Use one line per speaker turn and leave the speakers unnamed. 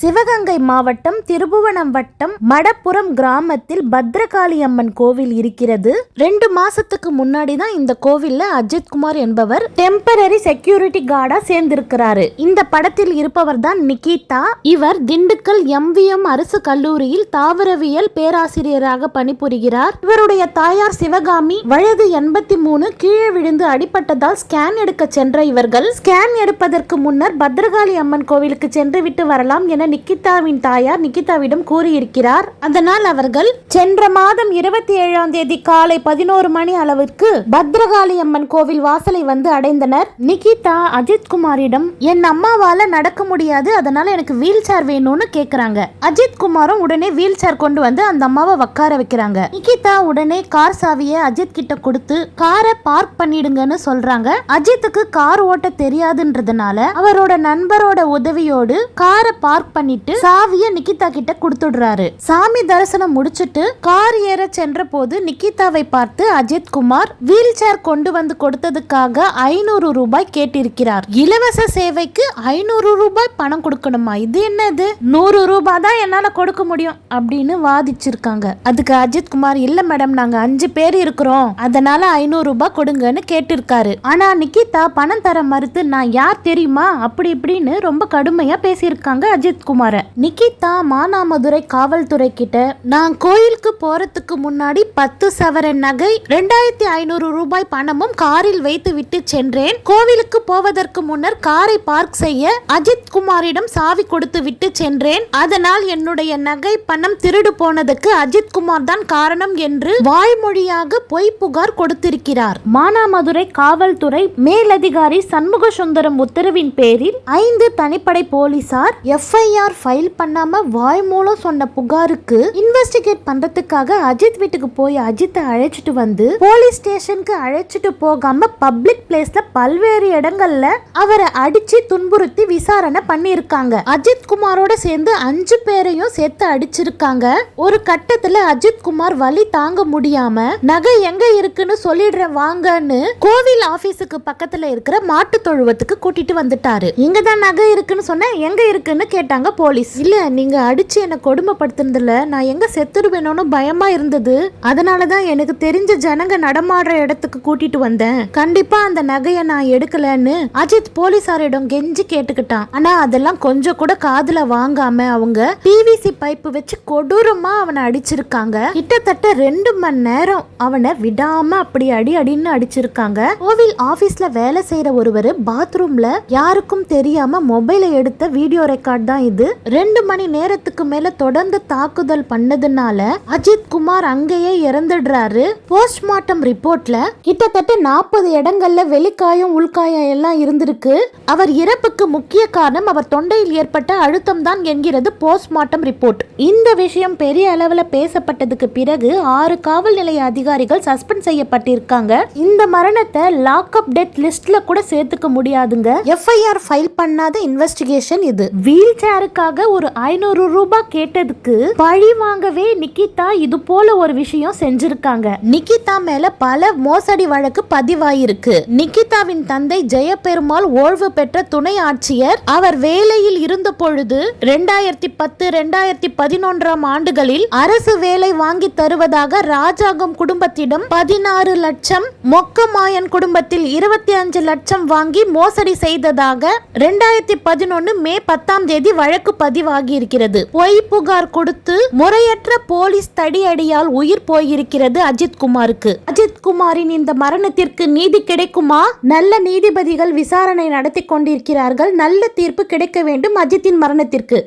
சிவகங்கை மாவட்டம் திருபுவனம் வட்டம் மடப்புறம் கிராமத்தில் பத்ரகாளி அம்மன் கோவில் இருக்கிறது. ரெண்டு மாசத்துக்கு முன்னாடி தான் இந்த கோவில்ல அஜித்குமார் என்பவர் டெம்பரரி செக்யூரிட்டி கார்டா சேர்ந்திருக்கிறாரு. இந்த படத்தில் இருப்பவர் தான் நிகிதா. இவர் திண்டுக்கல் எம்விஎம் அரசு கல்லூரியில் தாவரவியல் பேராசிரியராக பணிபுரிகிறார். இவருடைய தாயார் சிவகாமி வயது எண்பத்தி மூணு கீழே விழுந்து அடிபட்டதால் ஸ்கேன் எடுக்க சென்ற இவர்கள். ஸ்கேன் எடுப்பதற்கு முன்னர் பத்ரகாளி அம்மன் கோவிலுக்கு சென்று விட்டு வரலாம் என நிக்கிதாவின் தாயார் நிக்கிதாவிடம் கூறியிருக்கிறார். அதனால் அவர்கள் சென்ற மாதம் இருபத்தி ஏழாம் தேதி காலை பதினோரு மணி அளவிற்கு பத்ரகாளி அம்மன் கோவில் வாசலை வந்து அடைந்தனர். நிகிதா அஜித் குமாரிடம் என் அம்மாவால நடக்க முடியாது அதனால எனக்கு வீல் சேர் வேணும்னு கேக்குறாங்க. அஜித் குமாரும் உடனே வீல் சேர் கொண்டு வந்து அந்த அம்மாவை உட்கார வைக்கிறாங்க. நிகிதா உடனே கார் சாவியை அஜித் கிட்ட கொடுத்து காரை பார்க் பண்ணிடுங்கன்னு சொல்றாங்க. அஜித்துக்கு கார் ஓட்ட தெரியாதுன்றதுனால அவரோட நண்பரோட உதவியோடு காரை பார்க் பண்ணிட்டு சாவிய நிக்கிதா கிட்ட கொடுத்துடுறாரு. சாமி தரிசனம் முடிச்சிட்டு கார் ஏற சென்ற போது நிக்கிதாவை பார்த்து அஜித் குமார் வீல் சேர் கொண்டு வந்து கொடுத்ததுக்காக ஐநூறு ரூபாய் கேட்டிருக்கிறார். இலவச சேவைக்கு ஐநூறு ரூபாய் பணம் கொடுக்கணுமா? இது என்னது? நூறு ரூபாய் தான் என்னால கொடுக்க முடியும் அப்படின்னு வாதிச்சிருக்காங்க. அதுக்கு அஜித் குமார் இல்ல மேடம் நாங்க அஞ்சு பேர் இருக்கிறோம். அதனால ஐநூறு ரூபாய் கொடுங்கன்னு கேட்டிருக்காரு. ஆனா நிக்கிதா பணம் தர மறுத்து நான் யார் தெரியுமா? அப்படி இப்படின்னு ரொம்ப கடுமையா பேசியிருக்காங்க அஜித் குமார நிகிதா மானாமதுரை காவல்துறை கிட்ட நான் கோயிலுக்கு போறதுக்கு முன்னாடி பத்து சவரன் நகை ரெண்டாயிரத்தி ஐநூறு ரூபாய் பணமும் காரில் வைத்து விட்டு சென்றேன். கோவிலுக்கு போவதற்கு முன்னர் காரை பார்க் செய்ய அஜித் குமாரிடம் சாவி கொடுத்து விட்டு சென்றேன். அதனால் என்னுடைய நகை பணம் திருடு போனதுக்கு அஜித் குமார் தான் காரணம் என்று வாய்மொழியாக பொய் புகார் கொடுத்திருக்கிறார். மானாமதுரை காவல்துறை மேலதிகாரி சண்முக சுந்தரம் உத்தரவின் பேரில் ஐந்து தனிப்படை போலீசார் எஃப்ஐஆர் ஃபைல் பண்ணாம வாய் மூலம் சொன்ன புகாருக்கு இன்வெஸ்டிகேட் பண்றதுக்காக அஜித் வீட்டுக்கு போய் அஜித்தை அழைச்சிட்டு வந்து போலீஸ் ஸ்டேஷனுக்கு அழைச்சிட்டு போகாம பப்ளிக் பிளேஸ்ல பல்வேறு இடங்கள்ல அவரை அடிச்சு துன்புறுத்தி விசாரணை பண்ணியிருக்காங்க. அஜித் குமாரோட சேர்ந்து அஞ்சு பேரையும் சேர்த்து அடிச்சிருக்காங்க. ஒரு கட்டத்துல அஜித் குமார் வலி தாங்க முடியாம நகை எங்க இருக்குன்னு சொல்லிடுறேன் வாங்கன்னு கோவில் ஆபீஸுக்கு பக்கத்துல இருக்கிற மாட்டு தொழுவத்துக்கு கூட்டிட்டு வந்துட்டாரு. இங்க தான் நகை இருக்குன்னு சொன்னேன் எங்க இருக்குன்னு கேட்டாங்க. போலீஸ். இல்ல நீங்க அடிச்சு என்ன கொடுமைப்படுத்துனதுல நான் எங்க செத்துருவேணும்னு பயமா இருந்தது. அதனாலதான் எனக்கு தெரிஞ்ச ஜனங்க நடமாடுற இடத்துக்கு கூட்டிட்டு வந்தேன். கண்டிப்பா அந்த நகையை நான் எடுக்கலன்னு அஜித் போலீசாரிடம் கெஞ்சி கேட்டுக்கிட்டான். ஆனா அதெல்லாம் கொஞ்சம் கூட காதுல வாங்காம அவங்க பிவிசி பைப்பு வச்சு கொடூரமா அவனை அடிச்சிருக்காங்க. கிட்டத்தட்ட ரெண்டு மணி நேரம் அவனை விடாம அப்படி அடி அடின்னு அடிச்சிருக்காங்க. கோவில் ஆபீஸ்ல வேலை செய்யற ஒருவர் பாத்ரூம்ல யாருக்கும் தெரியாம மொபைலை எடுத்த வீடியோ ரெக்கார்ட் தான் இது. ரெண்டு மணி நேரத்துக்கு மேல தொடர்ந்து தாக்குதல் பண்ணதுனால அஜித் குமார் அங்கேயே இறந்துடுறாரு. போஸ்ட்மார்ட்டம் ரிப்போர்ட்ல கிட்டத்தட்ட நாற்பது இடங்கள்ல வெளிக்காயம் உள்காயம் எல்லாம் இருந்திருக்கு. அவர் இறப்புக்கு முக்கிய காரணம் அவர் தொண்டையில் ஏற்பட்ட அழுத்தம் தான் என்கிறது போஸ்ட்மார்ட்டம் ரிப்போர்ட் இந்த விஷயம் பெரிய அளவுல பேசப்பட்டதுக்கு பிறகு ஆறு காவல் நிலைய அதிகாரிகள் சஸ்பெண்ட் செய்யப்பட்டிருக்காங்க. இந்த மரணத்தை லாக்அப் டெத் லிஸ்ட்ல கூட சேர்த்துக்க முடியாதுங்க. எஃப்ஐஆர் ஃபைல் பண்ணாத இன்வெஸ்டிகேஷன் இது. வீல் சேர் சேருக்காக ஒரு ஐநூறு ரூபாய் கேட்டதுக்கு பழி வாங்கவே நிக்கிதா இது போல ஒரு விஷயம் செஞ்சிருக்காங்க. நிக்கிதா மேல பல மோசடி வழக்கு பதிவாயிருக்கு. நிக்கிதாவின் தந்தை ஜெயபெருமாள் ஓய்வு பெற்ற துணை ஆட்சியர் அவர் வேலையில் இருந்த பொழுது ரெண்டாயிரத்தி பத்து ரெண்டாயிரத்தி பதினொன்றாம் ஆண்டுகளில் அரசு வேலை வாங்கி தருவதாக ராஜாங்கம் குடும்பத்திடம் பதினாறு லட்சம் மொக்கமாயன் குடும்பத்தில் இருபத்தி அஞ்சு லட்சம் வாங்கி மோசடி செய்ததாக ரெண்டாயிரத்தி பதினொன்னு மே பத்தாம் தேதி வழக்கு பதிவாகி இருக்கிறது பொய் புகார் கொடுத்து முறையற்ற போலீஸ் தடியடியால் உயிர் போயிருக்கிறது அஜித் குமாருக்கு. அஜித் குமாரின் இந்த மரணத்திற்கு நீதி கிடைக்குமா? நல்ல நீதிபதிகள் விசாரணை நடத்தி கொண்டிருக்கிறார்கள். நல்ல தீர்ப்பு கிடைக்க வேண்டும் அஜித்தின் மரணத்திற்கு.